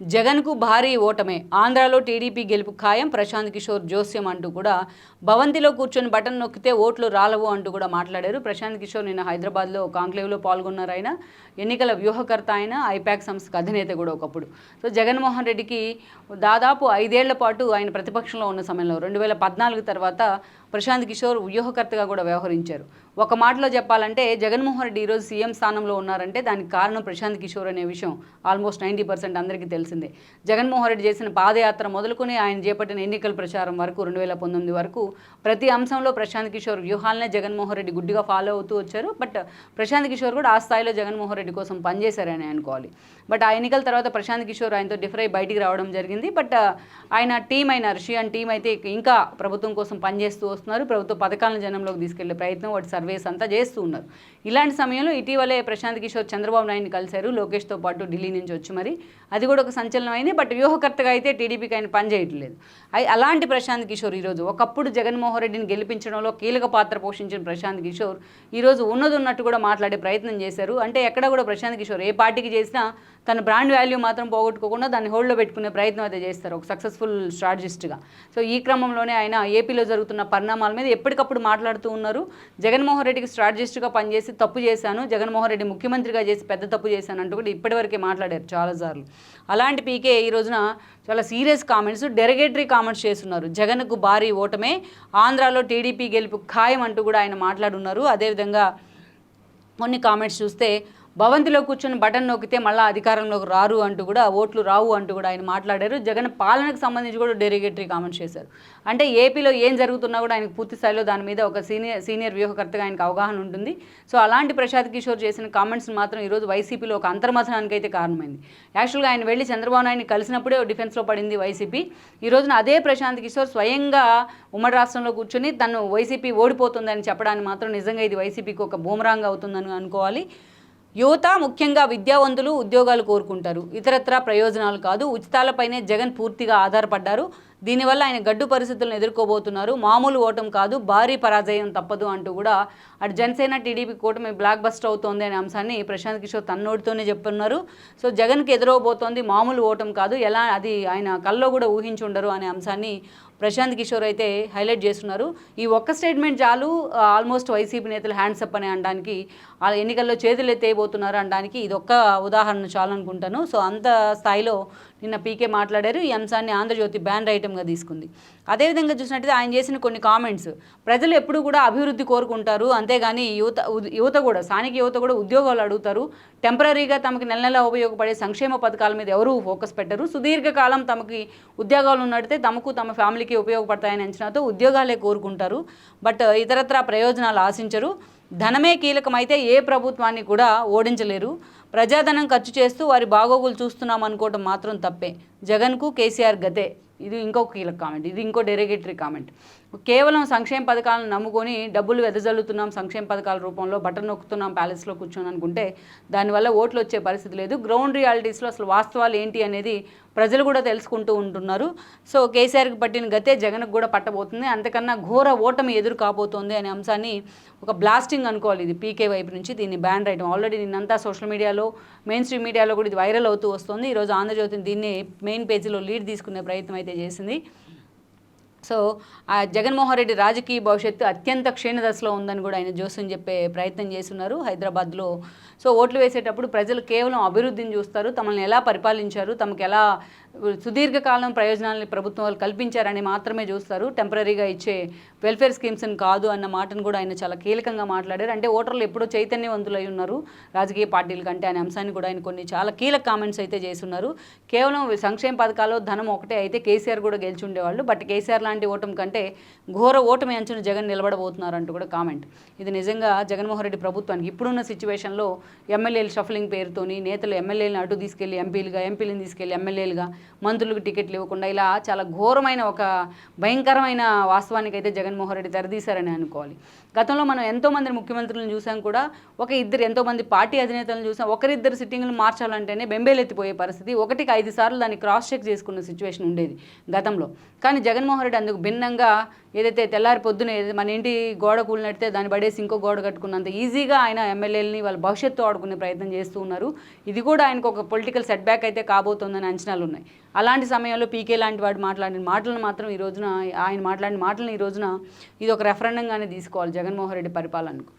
జగన్కు భారీ ఓటమే. ఆంధ్రాలో టీడీపీ గెలుపు ఖాయం ప్రశాంత్ కిషోర్ జోస్యం అంటూ కూడా భవంతిలో కూర్చొని బటన్ నొక్కితే ఓట్లు రాలవు అంటూ కూడా మాట్లాడారు. ప్రశాంత్ కిషోర్ నిన్న హైదరాబాద్లో కాంక్లేవ్లో పాల్గొన్నారు ఆయన. ఎన్నికల వ్యూహకర్త ఆయన ఐపాక్ సంస్థకు అధినేత కూడా ఒకప్పుడు. సో జగన్మోహన్ రెడ్డికి దాదాపు ఐదేళ్ళ పాటు ఆయన ప్రతిపక్షంలో ఉన్న సమయంలో రెండు వేల పద్నాలుగు తర్వాత ప్రశాంత్ కిషోర్ వ్యూహకర్తగా కూడా వ్యవహరించారు. ఒక మాటలో చెప్పాలంటే జగన్మోహన్ రెడ్డి ఈరోజు సీఎం స్థానంలో ఉన్నారంటే దానికి కారణం ప్రశాంత్ కిషోర్ అనే విషయం. ఆల్మోస్ట్ నైంటీ పర్సెంట్ అందరికీ తెలిసిందే. జగన్మోహన్ రెడ్డి చేసిన పాదయాత్ర మొదలుకొని ఆయన చేపట్టిన ఎన్నికల ప్రచారం వరకు రెండు వేల పంతొమ్మిది వరకు ప్రతి అంశంలో ప్రశాంత్ కిషోర్ వ్యూహాలనే జగన్మోహన్ రెడ్డి గుడ్డిగా ఫాలో అవుతూ వచ్చారు. బట్ ప్రశాంత్ కిషోర్ కూడా ఆ స్థాయిలో జగన్మోహన్ రెడ్డి కోసం పనిచేశారని అనుకోవాలి. బట్ ఆ ఎన్నికల తర్వాత ప్రశాంత్ కిషోర్ ఆయనతో డిఫర్ అయి బయటికి రావడం జరిగింది. బట్ ఆయన టీం అయిన రష్యన్ టీం అయితే ఇంకా ప్రభుత్వం కోసం పనిచేస్తూ వస్తున్నారు. ప్రభుత్వ పథకాలను జనంలోకి తీసుకెళ్ళే ప్రయత్నం వాటి సర్వేస్ అంతా చేస్తూ ఉన్నారు. ఇలాంటి సమయంలో ఇటీవలే ప్రశాంత్ కిషోర్ చంద్రబాబు నాయుడిని కలిశారు. లోకేష్తో పాటు ఢిల్లీ నుంచి వచ్చి మరి. అది కూడా ఒక సంచలనం అయింది బట్ వ్యూహకర్తగా అయితే టీడీపీకి ఆయన పనిచేయట్లేదు అలాంటి ప్రశాంత్ కిషోర్ ఈరోజు ఒకప్పుడు జగన్మోహన్ రెడ్డిని గెలిపించడంలో కీలక పాత్ర పోషించిన ప్రశాంత్ కిషోర్ ఈరోజు ఉన్నది ఉన్నట్టు కూడా మాట్లాడే ప్రయత్నం చేశారు. అంటే ఎక్కడ కూడా ప్రశాంత్ కిషోర్ ఏ పార్టీకి చేసినా తన బ్రాండ్ వాల్యూ మాత్రం పోగొట్టుకోకుండా దాన్ని హోల్డ్లో పెట్టుకునే ప్రయత్నం అయితే చేస్తారు ఒక సక్సెస్ఫుల్ స్ట్రాటజిస్ట్గా. సో ఈ క్రమంలోనే ఆయన ఏపీలో జరుగుతున్న పరిణామాల మీద ఎప్పటికప్పుడు మాట్లాడుతూ ఉన్నారు. జగన్మోహన్ రెడ్డికి స్ట్రాటజిస్ట్గా పనిచేసి తప్పు చేశాను జగన్మోహన్ రెడ్డి ముఖ్యమంత్రిగా చేసి పెద్ద తప్పు చేశాను అంటూ కూడా ఇప్పటివరకే మాట్లాడారు చాలాసార్లు. అలాంటి పీకే ఈ రోజున చాలా సీరియస్ కామెంట్స్ డెరగేటరీ కామెంట్స్ చేస్తున్నారు. జగన్కు భారీ ఓటమే ఆంధ్రాలో టీడీపీ గెలుపు ఖాయం అంటూ కూడా ఆయన మాట్లాడున్నారు. అదేవిధంగా కొన్ని కామెంట్స్ చూస్తే భవంతిలో కూర్చొని బటన్ నొక్కితే మళ్ళీ అధికారంలోకి రారు అంటూ కూడా ఓట్లు రావు అంటూ కూడా ఆయన మాట్లాడారు. జగన్ పాలనకు సంబంధించి కూడా డెరిగేటరీ కామెంట్స్ చేశారు. అంటే ఏపీలో ఏం జరుగుతున్నా కూడా ఆయనకు పూర్తి స్థాయిలో దాని మీద ఒక సీనియర్ సీనియర్ వ్యూహకర్తగా ఆయనకు అవగాహన ఉంటుంది. సో అలాంటి ప్రశాంత్ కిషోర్ చేసిన కామెంట్స్ మాత్రం ఈరోజు వైసీపీలో ఒక అంతర్మథనానికి అయితే కారణమైంది. యాక్చువల్గా ఆయన వెళ్ళి చంద్రబాబు నాయుడిని కలిసినప్పుడే డిఫెన్స్లో పడింది వైసీపీ. ఈ రోజున అదే ప్రశాంత్ కిషోర్ స్వయంగా ఉమ్మడి రాష్ట్రంలో కూర్చొని తను వైసీపీ ఓడిపోతుందని చెప్పడానికి మాత్రం నిజంగా ఇది వైసీపీకి ఒక బూమరాంగ్ అవుతుందని అనుకోవాలి. యువత ముఖ్యంగా విద్యావంతులు ఉద్యోగాలు కోరుకుంటారు. ఇతరత్రా ప్రయోజనాలు కాదు. ఉచితాలపైనే జగన్ పూర్తిగా ఆధారపడ్డారు. దీనివల్ల ఆయన గడ్డు పరిస్థితులను ఎదుర్కోబోతున్నారు. మామూలు ఓటం కాదు భారీ పరాజయం తప్పదు అంటూ కూడా అటు జనసేన టీడీపీ కూటమి బ్లాక్ బస్టర్ అవుతోంది అనే అంశాన్ని ప్రశాంత్ కిషోర్ తన్నోటితోనే చెప్తున్నారు. సో జగన్కి ఎదురవబోతోంది మామూలు ఓటం కాదు. ఎలా అది ఆయన కల్లో కూడా ఊహించి ఉండరు అనే అంశాన్ని ప్రశాంత్ కిషోర్ అయితే హైలైట్ చేస్తున్నారు. ఈ ఒక్క స్టేట్మెంట్ చాలు ఆల్మోస్ట్ వైసీపీ నేతలు హ్యాండ్స్ అప్ అని అనడానికి వాళ్ళ ఎన్నికల్లో చేతులు ఎత్తేయబోతున్నారు అనడానికి ఇది ఒక్క ఉదాహరణ చాలు అనుకుంటాను. సో అంత స్థాయిలో నిన్న పీకే మాట్లాడారు. ఈ అంశాన్ని ఆంధ్రజ్యోతి బ్యాన్ ఐటమ్గా తీసుకుంది. అదేవిధంగా చూసినట్టయితే ఆయన చేసిన కొన్ని కామెంట్స్ ప్రజలు ఎప్పుడు కూడా అభివృద్ధి కోరుకుంటారు. అంతేగాని యువత యువత కూడా స్థానిక యువత కూడా ఉద్యోగాలు అడుగుతారు. టెంపరీగా తమకి నెల నెల ఉపయోగపడే సంక్షేమ పథకాల మీద ఎవరూ ఫోకస్ పెట్టరు. సుదీర్ఘకాలం తమకి ఉద్యోగాలు ఉన్నట్టయితే తమకు తమ ఫ్యామిలీకి ఉపయోగపడతాయని అంచనాతో ఉద్యోగాలే కోరుకుంటారు. బట్ ఇతరత్రా ప్రయోజనాలు ఆశించరు. ధనమే కీలకమైతే ఏ ప్రభుత్వాన్ని కూడా ఓడించలేరు. ప్రజాధనం ఖర్చు చేస్తూ వారి బాగోగులు చూస్తున్నాం అనుకోవటం మాత్రం తప్పే. జగన్కు కేసీఆర్ గతే. ఇది ఇంకో కీలక కామెంట్. ఇది ఇంకో డెరిగేటరీ కామెంట్. కేవలం సంక్షేమ పథకాలను నమ్ముకొని డబ్బులు వెదజల్లుతున్నాం సంక్షేమ పథకాల రూపంలో బటన్ నొక్కుతున్నాం ప్యాలెస్లో కూర్చొని అనుకుంటే దానివల్ల ఓట్లు వచ్చే పరిస్థితి లేదు. గ్రౌండ్ రియాలిటీస్లో అసలు వాస్తవాలు ఏంటి అనేది ప్రజలు కూడా తెలుసుకుంటూ ఉంటున్నారు. సో కేసీఆర్కి పట్టిన గతే జగన్కు కూడా పట్టబోతుంది. అంతకన్నా ఘోర ఓటమి ఎదురు కాబోతోంది అనే అంశాన్ని ఒక బ్లాస్టింగ్ అనుకోవాలి ఇది పీకే వైపు నుంచి. దీన్ని బ్యాన్ రైటం ఆల్రెడీ నిన్నంతా సోషల్ మీడియాలో మెయిన్ స్ట్రీమ్ మీడియాలో కూడా ఇది వైరల్ అవుతూ వస్తుంది. ఈరోజు ఆంధ్రజ్యోతిని దీన్ని మెయిన్ పేజీలో లీడ్ తీసుకునే ప్రయత్నం అయితే చేసింది. సో ఆ జగన్మోహన్ రెడ్డి రాజకీయ భవిష్యత్తు అత్యంత క్షీణదశలో ఉందని కూడా ఆయన జోస్యం చెప్పే ప్రయత్నం చేస్తున్నారు హైదరాబాద్లో. సో ఓట్లు వేసేటప్పుడు ప్రజలు కేవలం అభివృద్ధిని చూస్తారు తమల్ని ఎలా పరిపాలించారు తమకు ఎలా సుదీర్ఘకాలం ప్రయోజనాలని ప్రభుత్వం వాళ్ళు కల్పించారని మాత్రమే చూస్తారు. టెంపరీగా ఇచ్చే వెల్ఫేర్ స్కీమ్స్ని కాదు అన్న మాటను కూడా ఆయన చాలా కీలకంగా మాట్లాడారు. అంటే ఓటర్లు ఎప్పుడూ చైతన్యవంతులై ఉన్నారు. రాజకీయ పార్టీల కంటే అనే అంశాన్ని కూడా ఆయన కొన్ని చాలా కీలక కామెంట్స్ అయితే చేస్తున్నారు. కేవలం సంక్షేమ పథకాల్లో ధనం ఒకటే అయితే కేసీఆర్ కూడా గెలిచి ఉండేవాళ్ళు బట్ కేసీఆర్ లాంటి ఓటమి కంటే ఘోర ఓటమి అంచున జగన్ నిలబడబోతున్నారు అంటూ కూడా కామెంట్. ఇది నిజంగా జగన్మోహన్ రెడ్డి ప్రభుత్వానికి ఇప్పుడున్న సిచ్యువేషన్లో ఎమ్మెల్యేలు షఫలింగ్ పేరుతోని నేతలు ఎమ్మెల్యేలను అటు తీసుకెళ్ళి ఎంపీలుగా ఎంపీలను తీసుకెళ్ళి ఎమ్మెల్యేలుగా మంత్రులకు టికెట్లు ఇవ్వకుండా ఇలా చాలా ఘోరమైన ఒక భయంకరమైన వాస్తవానికి అయితే జగన్మోహన్ రెడ్డి తెరదీశారని అనుకోవాలి. గతంలో మనం ఎంతో మంది ముఖ్యమంత్రులను చూసాం కూడా ఒక ఇద్దరు ఎంతో మంది పార్టీ అధినేతలను చూసాం ఒకరిద్దరు సిట్టింగ్లు మార్చాలంటేనే బెంబేలెత్తిపోయే పరిస్థితి ఒకటికి ఐదు సార్లు దాన్ని క్రాస్ చెక్ చేసుకున్న సిచ్యువేషన్ ఉండేది గతంలో. కానీ జగన్మోహన్ రెడ్డి అందుకు భిన్నంగా ఏదైతే తెల్లారి పొద్దున మన ఇంటి గోడ కూలినట్టే దాన్ని పడేసి ఇంకో గోడ కట్టుకున్నంత ఈజీగా ఆయన ఎమ్మెల్యేలని వాళ్ళ భవిష్యత్తు ఆడుకునే ప్రయత్నం చేస్తూ ఉన్నారు. ఇది కూడా ఆయనకు ఒక పొలిటికల్ సెట్ బ్యాక్ అయితే కాబోతోందని అంచనాలు ఉన్నాయి. అలాంటి సమయంలో పీకే లాంటి వాడు మాట్లాడిన మాటలను మాత్రం ఈ రోజున ఆయన మాట్లాడిన మాటలను ఈ రోజున ఇది ఒక రెఫరెండంగానే తీసుకోవాలి జగన్మోహన్ రెడ్డి పరిపాలనకు.